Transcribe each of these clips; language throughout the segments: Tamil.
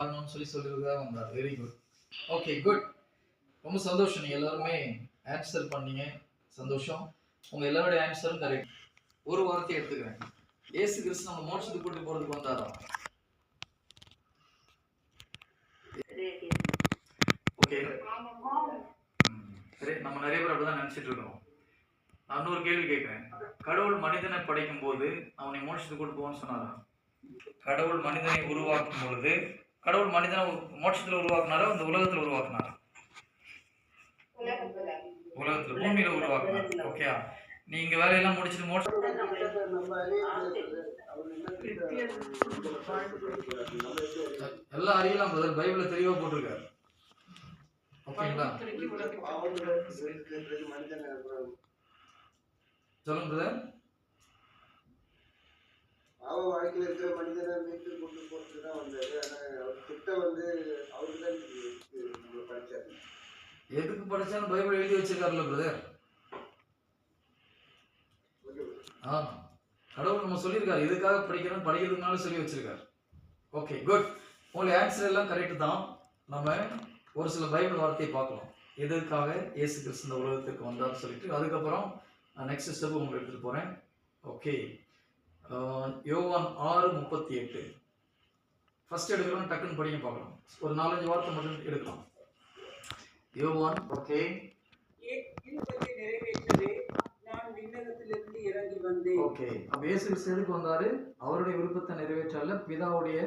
வாழணும்னு சொல்லி சொல்லிட்டு வந்தார். வெரி குட் ஓகே குட் ரொம்ப சந்தோஷம். நீங்க எல்லாருமே ஆன்சர் பண்ணீங்க. சந்தோஷம். உங்க எல்லாருடைய ஆன்சரும் கரெக்ட் ஒரு வார்த்தை எடுத்துக்கிறேன். ஏசு கிறிஸ்து நம்ம மோட்சத்துக்கு கூட்டி போறதுக்கு வந்தாரா? ஓகே சரி நம்ம நிறைய பேர் அப்படிதான் நினைச்சிட்டு இருக்கோம் நான் இன்னொரு கேள்வி கேட்கிறேன். கடவுள் மனிதனை படைக்கும் போது அவனை மோட்சத்துக்கு கூட்டு போவான்னு சொன்னாரா? கடவுள் மனிதனை உருவாக்கும் பொழுது கடவுள் மனிதனை மோட்சத்துல உருவாக்குனாரா இந்த உலகத்துல உருவாக்குனாரா? உலகத்துல பூமியில உருவாக்குனார். ஓகே நீங்க வேலையெல்லாம் முடிச்சுட்டு மோட்ச எல்லாம் அறியலாம் பிரதர் பைபிள்ல தெளிவா போட்டிருக்காரு. ஓகேங்களா சொல்லுங்க பாவ வாழ்க்கையில இருக்கிற மனிதனை மீட்டு கொண்டு போறதுக்கு தான் வந்தாரு. ஆனா அவர் திட்டம் வந்து அவருக்கு தான் நம்ம படிச்சாரு. எதுக்கு படிச்சாலும் பைபிள் எழுதி வச்சிருக்காருல்ல பிரதர் ஆ கடவுள் நம்ம சொல்லியிருக்காரு. எதுக்காக படிக்கிறோம் படிக்கிறதுனால சொல்லி வச்சிருக்காரு. ஓகே குட் உங்களுடைய ஆன்சர் எல்லாம் கரெக்ட் தான். நம்ம ஒரு சில பைபிள் வார்த்தையை பார்க்கலாம். எதுக்காக இயேசு கிறிஸ்து இந்த உலகத்துக்கு வந்தார்னு சொல்லிட்டு அதுக்கப்புறம் நெக்ஸ்ட் ஸ்டெப் உங்களுக்கு எடுத்துட்டு போறேன். ஓகே. யோவான் ஆறு முப்பத்தி எட்டு. ஃபர்ஸ்ட் எடுக்கிறோம் டக்குன்னு படிங்க பார்க்கலாம். ஒரு நாலஞ்சு வார்த்தை மட்டும் எடுக்கலாம். யோவான் ஓகே. ஓகே. அப்ப இயேசு எதுக்கு வந்தாரு? அவருடைய விருப்பத்தை நிறைவேற்ற அல்ல பிதாவுடைய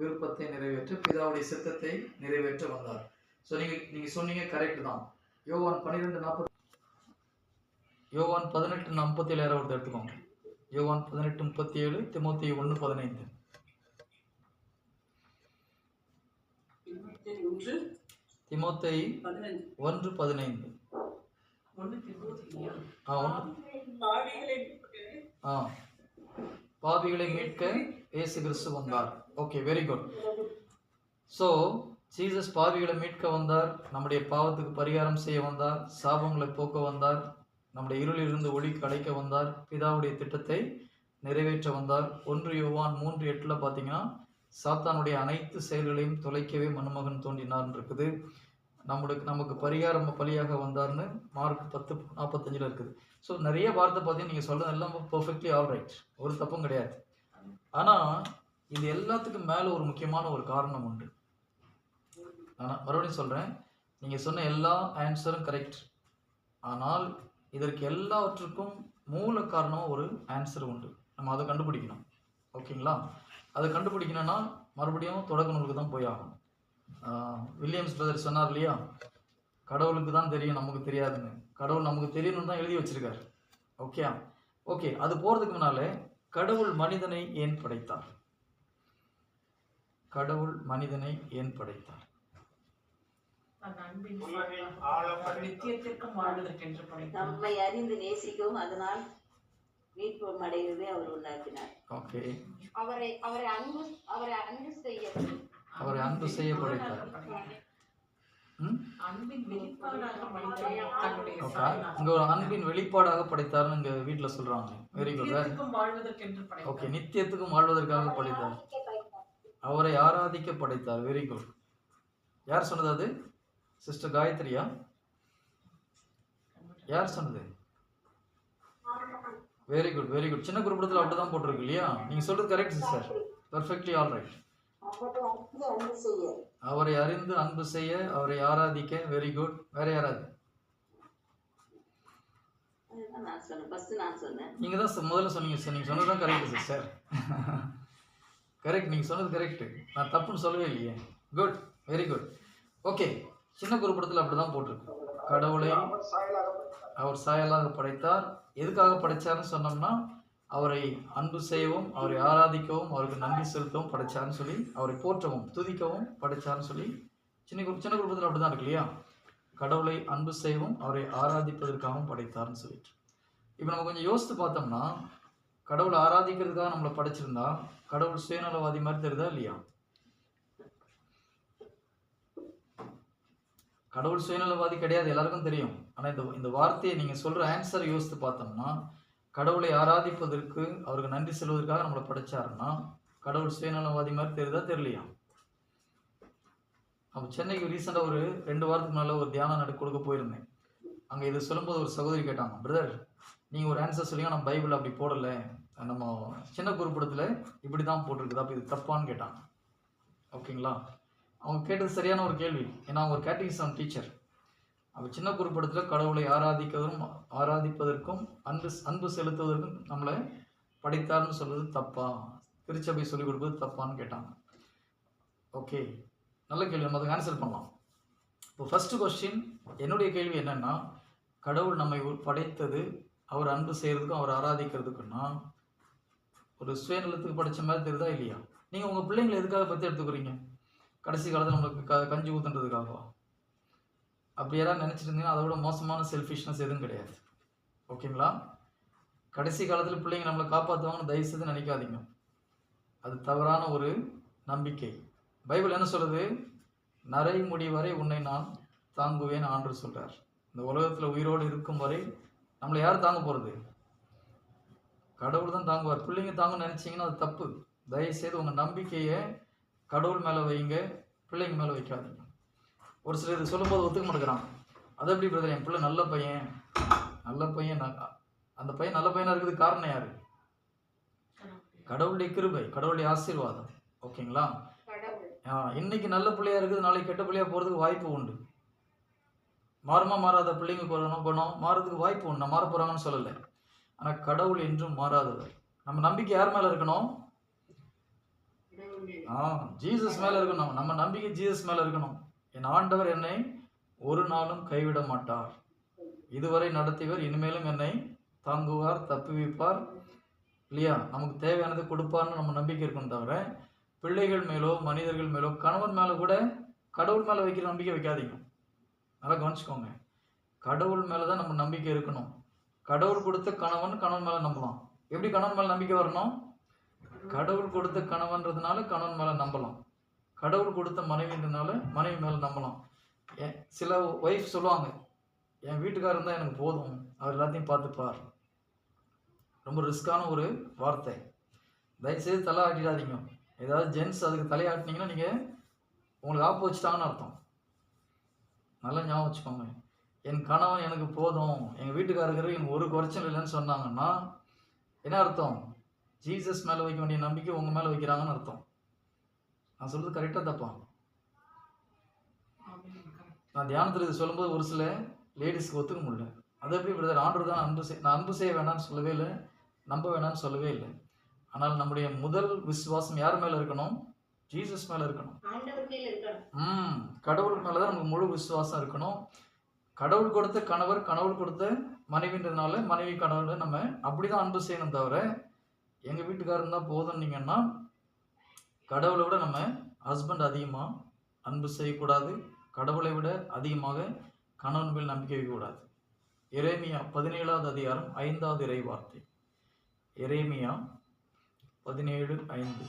விருப்பத்தை நிறைவேற்ற பிதாவுடைய சித்தத்தை நிறைவேற்ற வந்தார். ஸோ நீங்க நீங்க சொன்னீங்க கரெக்ட் தான். யோவான் பன்னிரெண்டு நாற்பது யோவான் பதினெட்டு நாற்பத்தி ஏழு யாராவது எடுத்துக்கோங்க. யோவான் பதினெட்டு முப்பத்தி ஏழு திமுத்தி ஒன்று பதினைந்து. திமுத்தை ஒன்று பதினைந்து ஆ பாவிகளை மீட்க. இயேசு கிறிஸ்து வந்தார். Okay very good so Jesus பாவிகளை மீட்க வந்தார் நம்முடைய பாவத்துக்கு பரிகாரம் செய்ய வந்தார் சாபங்களை போக்க வந்தார். நம்முடைய இருளிலிருந்து ஒளி கலைக்க வந்தார். பிதாவுடைய திட்டத்தை நிறைவேற்ற வந்தார். ஒன்று யோவான் மூன்று எட்டில் பார்த்தீங்கன்னா சாத்தானுடைய அனைத்து செயல்களையும் தொலைக்கவே மனுமகன் தோன்றினார்னு இருக்குது நம்மளுக்கு நமக்கு பரிகாரம் பலியாக வந்தார்னு மார்க் பத்து நாற்பத்தஞ்சில் இருக்குது. ஸோ நிறைய வார்த்தை பார்த்தீங்கன்னா நீங்கள் சொல்கிறது எல்லாம் பர்ஃபெக்ட்லி ஆல் ரைட் ஒரு தப்பும் கிடையாது. ஆனால் இது எல்லாத்துக்கும் மேலே ஒரு முக்கியமான ஒரு காரணம் உண்டு. ஆனால் மறுபடியும் சொல்கிறேன் நீங்கள் சொன்ன எல்லா ஆன்சரும் கரெக்ட் ஆனால் இதற்கு எல்லாவற்றுக்கும் மூல காரணம் ஒரு ஆன்சர் உண்டு. நம்ம அதை கண்டுபிடிக்கணும். ஓகேங்களா? அதை கண்டுபிடிக்கணும்னா மறுபடியும் தொடக்க நூலுக்கு தான் போய் ஆகணும். வில்லியம்ஸ் பிரதர் சொன்னார் இல்லையா? கடவுளுக்கு தான் தெரியும் நமக்கு தெரியாதுன்னு. கடவுள் நமக்கு தெரியணும்னு தான் எழுதி வச்சிருக்காரு. ஓகே? ஓகே அது போகிறதுக்கு முன்னாலே கடவுள் மனிதனை ஏன் படைத்தார்? கடவுள் மனிதனை ஏன் படைத்தார்? அன்பின் நித்தியத்திற்கும் வாழ்வதற்கென்று படைத்தான் நம்மை அறிந்து நேசிக்கவும் அதனால் மீட்பு அடைவதை அவர் உண்டாக்கினார். ஓகே அவரை அவரை அன்பு அவரை அன்பு செய்ய அவரை அன்பு செய்ய படைத்தார். இங்கே ஒரு அன்பின் வெளிப்பாடாக படைத்தார்னு இங்கே வீட்டில் சொல்கிறாங்க வெரி குட் ஓகே நித்தியத்துக்கும் வாழ்வதற்காக படைத்தார். அவரை ஆராதிக்க படைத்தார். வெரி குட் யார் சொன்னது அது? சிஸ்டர் காயத்ரியா? யார் சொன்னது? வெரி குட் வெரி குட் சின்ன குருப்படத்தில் அப்படி தான் போட்டிருக்கு இல்லையா? நீங்கள் சொல்றது correct sister perfectly all right அவரை அறிந்து அன்பு செய்ய அவரை ஆராதிக்க வெரி குட் வேற யாராவது? நீங்க நீங்கள் தான் முதல்ல சொன்னீங்க சார் நீங்கள் சொன்னது தான் கரெக்ட் சிஸ்டர் கரெக்ட் நீங்கள் சொன்னது கரெக்ட் நான் தப்புன்னு சொல்லவே இல்லையே. குட் வெரி குட் ஓகே சின்ன குருப்படத்தில் அப்படி தான் போட்டிருக்கு. கடவுளை அவர் சாயலாக படைத்தார். எதுக்காக படைச்சார்னு சொன்னோம்னா அவரை அன்பு செய்யவும் அவரை ஆராதிக்கவும் அவருக்கு நன்றி செலுத்தவும் படைச்சார்னு சொல்லி அவரை போற்றவும் துதிக்கவும் படைச்சான்னு சொல்லி சின்ன குரு சின்ன குருப்பத்தில் அப்படி தான் இருக்கு இல்லையா? கடவுளை அன்பு செய்யவும் அவரை ஆராதிப்பதற்காகவும் படைத்தார்னு சொல்லிட்டு. இப்போ நம்ம கொஞ்சம் யோசித்து பார்த்தோம்னா கடவுளை ஆராதிக்கிறதுக்காக நம்மளை படைச்சிருந்தா கடவுள் சுயநலவாதி மாதிரி தெரியுதா இல்லையா? கடவுள் சுயநலவாதி கிடையாது எல்லாருக்கும் தெரியும். ஆனால் இந்த இந்த வார்த்தையை நீங்கள் சொல்கிற ஆன்சர் யோசித்து பார்த்தோம்னா கடவுளை ஆராதிப்பதற்கு அவருக்கு நன்றி செல்வதற்காக நம்மளை படைச்சாருன்னா கடவுள் சுயநலவாதி மாதிரி தெரியுதா தெரியலையா? அப்போ சென்னைக்கு ரீசெண்டாக ஒரு ரெண்டு வாரத்துக்கு முன்னால் ஒரு தியானம் நடு கொடுக்க போயிருந்தேன். அங்கே இதை சொல்லும்போது ஒரு சகோதரி கேட்டாங்க பிரதர் நீங்கள் ஒரு ஆன்சர் சொல்லுங்க நான் பைபிள் அப்படி போடலை. நம்ம சின்ன குறிப்பிடத்தில் இப்படி தான் போட்டிருக்குது. அப்போ இது தப்பான்னு கேட்டாங்க. ஓகேங்களா? அவங்க கேட்டது சரியான ஒரு கேள்வி. ஏன்னா அவங்க ஒரு கேட்டகிசம் டீச்சர் அப்போ சின்ன குறிப்பிடத்தில் கடவுளை ஆராதிக்கிறதும் ஆராதிப்பதற்கும் அன்பு அன்பு செலுத்துவதற்கும் நம்மளை படைத்தார்னு சொல்வது தப்பா? திருச்சபை சொல்லிக் கொடுப்பது தப்பான்னு கேட்டாங்க. ஓகே நல்ல கேள்வி. நம்ம அதை ஆன்சர் பண்ணலாம். இப்போ ஃபஸ்ட்டு கொஸ்டின் என்னுடைய கேள்வி என்னென்னா கடவுள் நம்மை படைத்தது அவர் அன்பு செய்கிறதுக்கும் அவர் ஆராதிக்கிறதுக்குன்னா ஒரு சுயநலத்துக்கு படைச்ச மாதிரி தெரியுதா இல்லையா? நீங்கள் உங்கள் பிள்ளைங்களை எதுக்காக பற்றி எடுத்துக்கிறீங்க? கடைசி காலத்தில் நம்மளுக்கு க கஞ்சி ஊத்துன்றதுக்காகவா அப்படி யாராவது நினச்சிட்டு இருந்தீங்கன்னா அதை விட மோசமான செல்ஃபிஷ்னஸ் எதுவும் கிடையாது. ஓகேங்களா? கடைசி காலத்தில் பிள்ளைங்க நம்மளை காப்பாற்றுவாங்கன்னு தயவு செய்து நினைக்காதீங்க. அது தவறான ஒரு நம்பிக்கை. பைபிள் என்ன சொல்லுது? நரைமுடி வரை உன்னை நான் தாங்குவேன் ஆண்டு சொல்கிறார் இந்த உலகத்தில் உயிரோடு இருக்கும் வரை நம்மளை யார் தாங்க போகிறது கடவுள் தான் தாங்குவார். பிள்ளைங்க தாங்கன்னு நினச்சிங்கன்னா அது தப்பு. தயவுசெய்து உங்கள் நம்பிக்கையை கடவுள் மேலே வைங்க பிள்ளைங்க மேலே வைக்காதீங்க. ஒரு சிலர் இது சொல்லும்போது ஒத்துக்க மாட்டேங்கிறான் அது எப்படி பிரதர் என் பிள்ளை நல்ல பையன். நல்ல பையன் அந்த பையன் நல்ல பையனாக இருக்கிறதுக்கு காரணம் யாரு? கடவுளுடைய கிருபை கடவுளுடைய ஆசீர்வாதம். ஓகேங்களா? இன்னைக்கு நல்ல பிள்ளையா இருக்குது நாளைக்கு கெட்ட பிள்ளையா போகிறதுக்கு வாய்ப்பு உண்டு. மாறுமா மாறாத பிள்ளைங்க குணம் குணம் மாறதுக்கு வாய்ப்பு உண்டு. நான் மாற போகிறாங்கன்னு சொல்லலை. ஆனால் கடவுள் என்றும் மாறாதவர். நம்ம நம்பிக்கை யார் மேலே இருக்கணும்? ஆ ஜீசஸ் மேலே இருக்கணும். நம்ம நம்பிக்கை ஜீசஸ் மேலே இருக்கணும். என் ஆண்டவர் என்னை ஒரு நாளும் கைவிட மாட்டார். இதுவரை நடத்தியவர் இனிமேலும் என்னை தாங்குவார் தப்புவிப்பார். இல்லையா? நமக்கு தேவையானது கொடுப்பார்னு நம்ம நம்பிக்கை இருக்கணும் தவிர பிள்ளைகள் மேலோ மனிதர்கள் மேலோ கணவன் மேலே கூட கடவுள் மேலே வைக்கிற நம்பிக்கை வைக்காதீங்க. நல்லா கவனிச்சுக்கோங்க. கடவுள் மேலே தான் நம்ம நம்பிக்கை இருக்கணும். கடவுள் கொடுத்த கணவன் கணவன் மேலே நம்பலாம். எப்படி கணவன் மேலே நம்பிக்கை வரணும்? கடவுள் கொடுத்த கணவன்றதுனால கணவன் மேலே நம்பலாம். கடவுள் கொடுத்த மனைவின்றதுனால மனைவி மேலே நம்பலாம். சில ஒய்ஃப் சொல்லுவாங்க என் வீட்டுக்காரர் தான் எனக்கு போதும். அவர் எல்லாத்தையும் பார்த்துப்பார். ரொம்ப ரிஸ்கான ஒரு வார்த்தை. தயவுசெய்து தலை ஆட்டிடாதீங்க. ஏதாவது ஜென்ஸ் அதுக்கு தலையாட்டினீங்கன்னா நீங்கள் உங்களுக்கு ஆப்பு வச்சுட்டாங்கன்னு அர்த்தம். நல்லா ஞாபகம் வச்சுக்கோங்க. என் கணவன் எனக்கு போதும். எங்கள் வீட்டுக்காரருக்கு எனக்கு ஒரு குறைச்சல் இல்லைன்னு சொன்னாங்கன்னா என்ன அர்த்தம்? ஜீசஸ் மேலே வைக்க வேண்டிய நம்பிக்கை உங்கள் மேலே வைக்கிறாங்கன்னு அர்த்தம். நான் சொல்கிறது கரெக்டாக தப்பா? நான் தியானத்தில் இது சொல்லும்போது ஒரு சில லேடிஸ்க்கு ஒத்துக்க முடியல. அது எப்படி பிரதர் ஆண்டவர் தான் அன்பு செய் நான் அன்பு செய்ய வேணாம்னு சொல்லவே இல்லை. நம்ப வேணாம்னு சொல்லவே இல்லை. ஆனால் நம்முடைய முதல் விசுவாசம் யார் மேலே இருக்கணும்? ஜீசஸ் மேலே இருக்கணும். ம் கடவுள் மேலே தான் நமக்கு முழு விசுவாசம் இருக்கணும். கடவுள் கொடுத்த கணவர் கணவன் கொடுத்த மனைவின்றதுனால மனைவி கணவர் நம்ம அப்படி தான் அன்பு செய்யணும் தவிர எங்கள் வீட்டுக்காரன் தான் போதுன்னீங்கன்னா கடவுளை விட நம்ம ஹஸ்பண்ட் அதிகமாக அன்பு செய்யக்கூடாது. கடவுளை விட அதிகமாக கணவன் மேல் நம்பிக்கை வைக்கக்கூடாது. எரேமியா பதினேழாவது அதிகாரம் ஐந்தாவது இறை வார்த்தை. எரேமியா பதினேழு ஐந்து.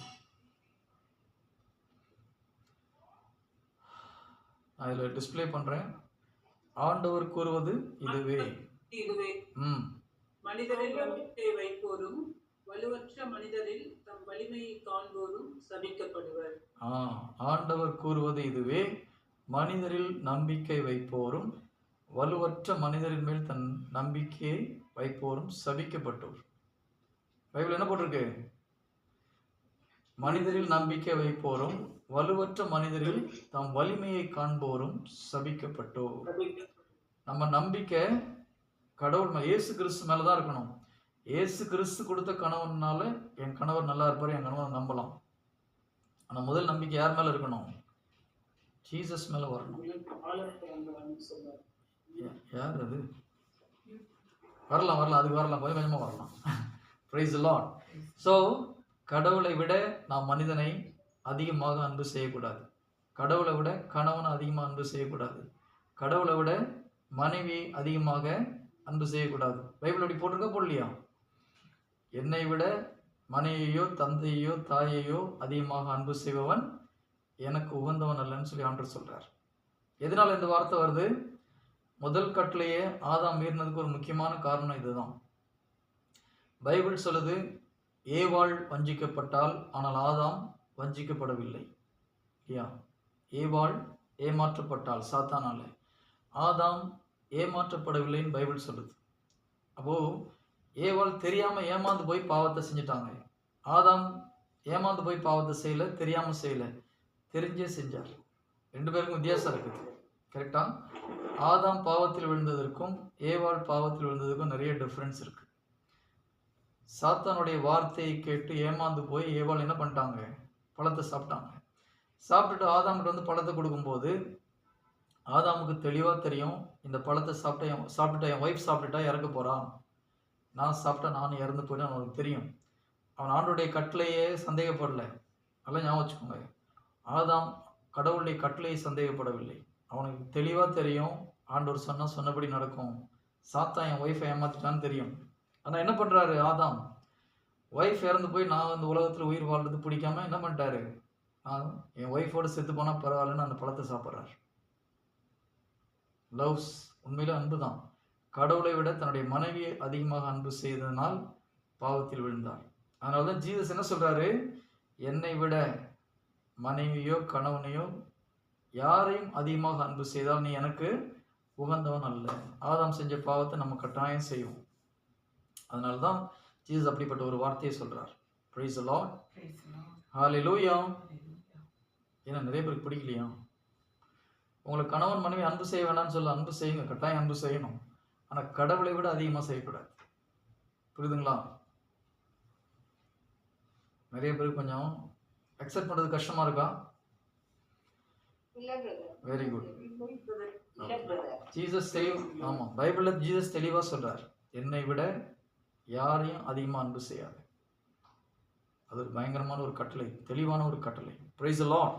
நான் இதில் டிஸ்ப்ளே பண்ணுறேன் ஆண்டவர் கூறுவது இதுவே. இதுவே ம். மனிதரில் நம்பிக்கை வைப்போரும் வலுவற்ற மனிதரில் தம் வலிமையை காண்போரும் சபிக்கப்படுவர். ஆ ஆண்டவர் கூறுவது இதுவே மனிதரில் நம்பிக்கை வைப்போரும் வலுவற்ற மனிதரின் மேல் தன் நம்பிக்கையை வைப்போரும் சபிக்கப்பட்டோர். பைபிள் என்ன போட்டிருக்கு? மனிதரில் நம்பிக்கை வைப்போரும் வலுவற்ற மனிதரில் தம் வலிமையை காண்போரும் சபிக்கப்பட்டோர். நம்ம நம்பிக்கை கடவுள் மேல இயேசு கிறிஸ்து மேல தான் இருக்கணும். இயேசு கிறிஸ்து கொடுத்த கணவன்னால என் கணவர் நல்லா இருப்பார் என் கணவனை நம்பலாம். ஆனால் முதல் நம்பிக்கை யார் மேலே இருக்கணும்? ஜீசஸ் மேலே வரணும். யார் அது? வரலாம் வரலாம் அதுக்கு வரலாம் கொஞ்சம் கொஞ்சமாக வரலாம். ப்ரைஸ் லாட் ஸோ கடவுளை விட நாம் மனிதனை அதிகமாக அன்பு செய்யக்கூடாது. கடவுளை விட கணவனை அதிகமாக அன்பு செய்யக்கூடாது. கடவுளை விட மனைவி அதிகமாக அன்பு செய்யக்கூடாது. பைபிள் அப்படி போட்டிருக்கா போடலையா? என்னை விட மனையையோ தந்தையோ தாயையோ அதிகமாக அன்பு செய்பவன் எனக்கு உகந்தவன் அல்லன்னு சொல்லி ஆண்டவர் சொல்கிறார் எதனால் இந்த வார்த்தை வருது? முதல் கட்டிலேயே ஆதாம் மீறினதுக்கு ஒரு முக்கியமான காரணம் இதுதான். பைபிள் சொல்லுது ஏவாள் வஞ்சிக்கப்பட்டால் ஆனால் ஆதாம் வஞ்சிக்கப்படவில்லை. இல்லையா? ஏவாள் ஏமாற்றப்பட்டால் சாத்தானால. ஆதாம் ஏமாற்றப்படவில்லைன்னு பைபிள் சொல்லுது. அப்போ ஏவாள் தெரியாமல் ஏமாந்து போய் பாவத்தை செஞ்சிட்டாங்க. ஆதாம் ஏமாந்து போய் பாவத்தை செய்யலை தெரியாமல் செய்யல. தெரிஞ்சே செஞ்சார். ரெண்டு பேருக்கும் வித்தியாசம் இருக்குது கரெக்டா ஆதாம் பாவத்தில் விழுந்ததற்கும் ஏவாள் பாவத்தில் விழுந்ததற்கும் நிறைய டிஃப்ரென்ஸ் இருக்கு. சாத்தானுடைய வார்த்தையை கேட்டு ஏமாந்து போய் ஏவாள் என்ன பண்ணிட்டாங்க? பழத்தை சாப்பிட்டாங்க. சாப்பிட்டுட்டு ஆதாம்கிட்ட வந்து பழத்தை கொடுக்கும்போது ஆதாமுக்கு தெளிவாக தெரியும் இந்த பழத்தை சாப்பிட்டா என் சாப்பிட்டுட்டா என் ஒய்ஃப் சாப்பிட்டுட்டா இறக்க போகிறான் நான் சாப்பிட்டா நான் இறந்து போயிடும் அவனுக்கு தெரியும். அவன் ஆண்டுடைய கட்டளையே சந்தேகப்படல. நல்லா ஞாபகம் வச்சுக்கோங்க. ஆதாம் கடவுளுடைய கட்டளையை சந்தேகப்படவில்லை. அவனுக்கு தெளிவாக தெரியும். ஆண்டோர் சொன்னால் சொன்னபடி நடக்கும். சாத்தா என் ஒய்ஃபை ஏமாத்திட்டான்னு தெரியும். ஆனால் என்ன பண்ணுறாரு ஆதாம்? ஒய்ஃப் இறந்து போய் நான் இந்த உலகத்தில் உயிர் வாழ்றது பிடிக்காம என்ன பண்ணிட்டாரு? நான் என் ஒய்ஃபோடு செத்து போனால் பரவாயில்லன்னு அந்த பழத்தை சாப்பிட்றாரு. லவ்ஸ் உண்மையில் அன்பு தான் கடவுளை விட தன்னுடைய மனைவியை அதிகமாக அன்பு செய்ததனால் பாவத்தில் விழுந்தார். அதனால தான் ஜீசஸ் என்ன சொல்றாரு? என்னை விட மனைவியோ கணவனையோ யாரையும் அதிகமாக அன்பு செய்தால் நீ எனக்கு உகந்தவன் அல்ல. ஆதாம் செஞ்ச பாவத்தை நம்ம கட்டாயம் செய்வோம். அதனால தான் ஜீசஸ் அப்படிப்பட்ட ஒரு வார்த்தையை சொல்றார். Praise Lord. ஹalleluya Hallelujah. ஏன்னா நிறைய பேருக்கு பிடிக்கலையா? உங்களுக்கு கணவன் மனைவி அன்பு செய்ய வேணாம்னு சொல்ல அன்பு செய்யுங்க. கட்டாயம் அன்பு செய்யணும். ஆனால் கடவுளை விட அதிகமாக செய்யக்கூடாது. புரியுதுங்களா? நிறைய பேருக்கு கொஞ்சம் அக்செப்ட் பண்ணுறது கஷ்டமா இருக்கா? வெரி குட் ஜீசஸ் தெளிவு ஆமாம் பைபிளில் ஜீசஸ் தெளிவாக சொல்றார். என்னை விட யாரையும் அதிகமாக அன்பு செய்யாது. அது ஒரு பயங்கரமான ஒரு கட்டளை தெளிவான ஒரு கட்டளை. Price Lord